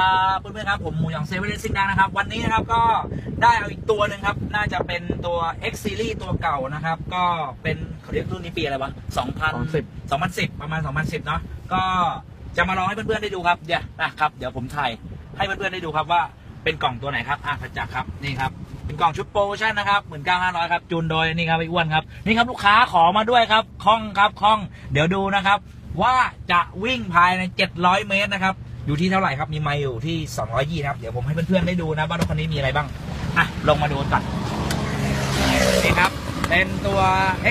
ครับเพื่อนๆครับผมหมูหยองเซเว่นซิงดังนะครับ วันนี้นะครับก็ได้เอาอีกตัวหนึ่งครับ น่าจะเป็นตัว X Series ตัวเก่านะครับ ก็เป็นเขาเรียกรุ่นนี้ปีอะไรวะ2010 2010 ประมาณ 2010 เนาะก็จะมาลองให้เพื่อนๆได้ดูครับ เดี๋ยวนะครับเดี๋ยวผมถ่ายให้เพื่อนๆได้ดูครับว่าเป็นกล่องตัวไหนครับอะพระจักรครับนี่ครับเป็นกล่องชุดโปรโมชั่นนะครับหมื่นเก้าห้าร้อยครับจูนโดยนี่ครับไอ้อ้วนครับนี่ครับลูกค้าขอมาด้วยครับคล่องครับคล่อง เดี๋ยวดูนะครับ ว่าจะวิ่งภายใน 700 เมตรนะครับ อยู่ที่เท่าไหร่ครับ มีไมล์อยู่ที่220นะครับ เดี๋ยวผมให้เพื่อนๆได้ดูนะว่ารถคันนี้มีอะไรบ้าง อะ ลงมาดูก่อนนี่ครับ เป็นตัว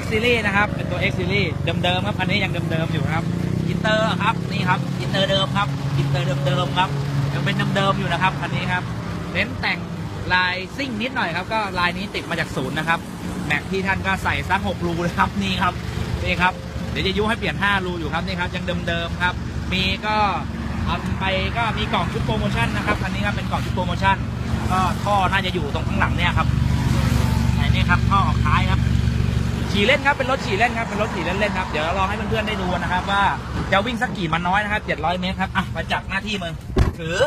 X Series นะครับ เป็นตัว X Series เดิมๆครับคันนี้ยังเดิมๆอยู่ครับ อินเตอร์ครับ นี่ครับ อินเตอร์เดิมครับ อินเตอร์เดิมๆครับ ยังเป็นเดิมๆอยู่นะครับ คันนี้ครับ เน้นแต่งลายซิ่งนิดหน่อยครับ ก็ลายนี้ติดมาจากศูนย์นะครับ แม็กที่ท่านก็ใส่สักหกรูเลยครับ นี่ครับ นี่ครับ เดี๋ยวจะยุให้เปลี่ยน5รูอยู่ครับ นี่ครับ ยังเดิมๆครับ มีก็ ทำไปก็มีกล่องชุดโปรโมชั่นนะครับอันนี้ครับเป็นกล่องชุดโปรโมชั่นก็ท่อน่าจะอยู่ตรงข้างหลังเนี่ยครับไหนนี่ครับท่อออกท้ายครับขี่เล่นครับเป็นรถขี่เล่นครับเป็นรถขี่เล่นๆครับเดี๋ยวเราลองให้เพื่อนๆได้ดูนะครับ ว่าจะวิ่งสักกี่มันน้อยนะครับ700เมตรครับอะมาจับหน้าที่มึงถือ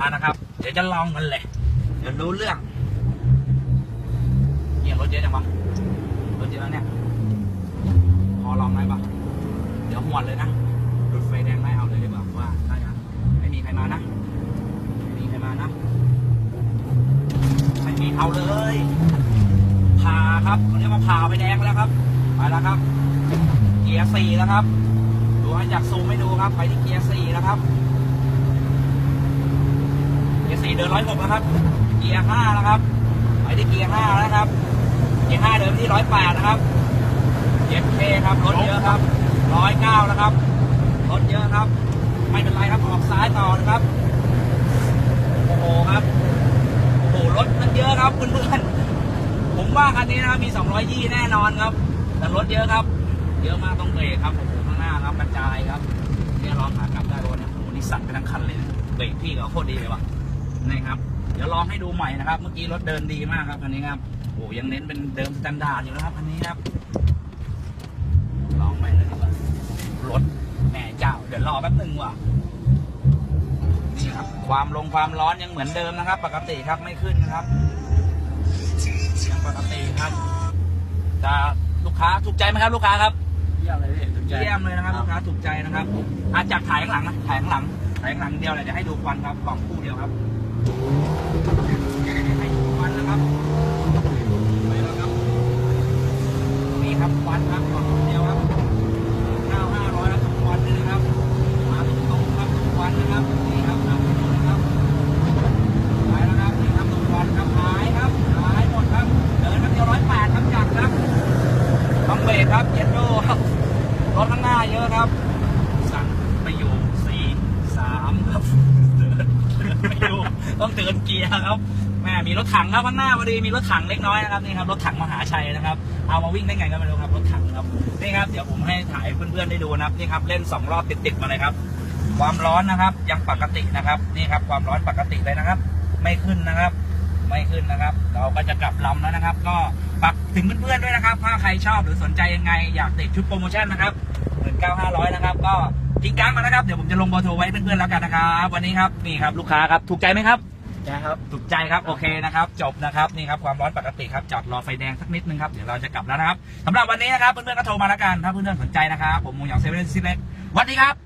อ่านะครับ เดี๋ยวจะลองกันเลยเดี๋ยวรู้เรื่องเนี่ยรถเยอะจังวะรถเยอะแล้วเนี่ยพอลองได้ปะเดี๋ยวหวดเลยนะหลุดไฟแดงไม่เอาเลยดีกว่าว่าน่าจะไม่มีใครมานะ ไม่มีใครมานะ ไม่มี เอาเลยพาครับเรียกว่าพาไปแดงแล้วครับไปแล้วครับ เกียร์สี่แล้วครับ ดูให้จากซูมให้ดูครับ ไปที่เกียร์สี่แล้วครับ เกียร์สี่เดินร้อยหกแล้วครับ เกียร์ห้าแล้วครับ ไปที่เกียร์ห้าแล้วครับ เกียร์ห้าเดินที่ร้อยแปดนะครับเย็ดเคครับรถเยอะครับร้อยเก้าแล้วครับรถเยอะครับ ไม่เป็นไรครับออกซ้ายต่อนะครับ โอ้โหครับ โอ้โหรถมันเยอะครับเพื่อนๆผมว่าคันนี้นะครับมี200ยี่แน่นอนครับ แต่รถเยอะครับ เยอะมากต้องเบรกครับโอ้โหข้างหน้าครับกระจายครับเนี่ยลองขากลับได้รถเนี่ยโอ้โหนี่สั่นไปทั้งคันเลยเบรกพี่เขาโคตรดีเลยวะนี่ครับ เดี๋ยวลองให้ดูใหม่นะครับ เมื่อกี้รถเดินดีมากครับคันนี้ครับโอ้ยังเน้นเป็นเดิมสแตนดาร์ดอยู่นะครับคันนี้ครับลองไปเลยดีกว่ารถแม่เจ้า เดี๋ยวรอแป๊บหนึ่งว่ะนี่ครับ ความลงความร้อนยังเหมือนเดิมนะครับ ปกติครับไม่ขึ้นนะครับ ปกติครับจะลูกค้าถูกใจไหมครับลูกค้าครับเยี่ยมเลยพี่ถูกใจเยี่ยมเลยนะครับลูกค้าถูกใจนะครับอาจากถ่ายข้างหลังนะถ่ายข้างหลังถ่ายข้างหลังเดียวเลยเดี๋ยวให้ดูควันครับกล่องคู่เดียวครับให้ดูควันนะครับไปแล้วครับนี่ครับควันครับกล่องคู่เดียวครับ ครับเย็นโดครับรถข้างหน้าเยอะครับ สั่งไปอยู่สี่สามครับเดินไม่อยู่ต้องเดินเกียร์ครับแม่มีรถถังครับข้างหน้าพอดีมีรถถังเล็กน้อยนะครับนี่ครับรถถังมหาชัยนะครับเอามาวิ่งได้ไงก็ไม่รู้ครับรถถังครับนี่ครับเดี๋ยวผมให้ถ่ายเพื่อนๆได้ดูนะครับนี่ครับเล่นสองรอบติดๆมาเลยครับ ความร้อนนะครับยังปกตินะครับนี่ครับความร้อนปกติเลยนะครับ ไม่ขึ้นนะครับ ไม่ขึ้นนะครับ เราก็จะกลับลำแล้วนะครับ ก็ฝาก ถึงเพื่อนๆด้วยนะครับถ้าใครชอบหรือสนใจยังไงอยากติดชุดโปรโมชั่นนะครับหมื่นเก้าห้าร้อยนะครับก็ทิ้งก้างมานะครับเดี๋ยวผมจะลงเบอร์โทรไว้ให้เพื่อนๆแล้วกันนะครับวันนี้ครับนี่ครับลูกค้าครับถูกใจไหมครับนะครับถูกใจครับโอเคนะครับจบนะครับนี่ครับความร้อนปกติครับจอดรอไฟแดงสักนิดนึงครับเดี๋ยวเราจะกลับแล้วนะครับสำหรับวันนี้นะครับเพื่อนๆก็โทรมาแล้วกันถ้าเพื่อนๆสนใจนะครับผมมูหยองเซเว่นซิเล็กวันนี้ครับ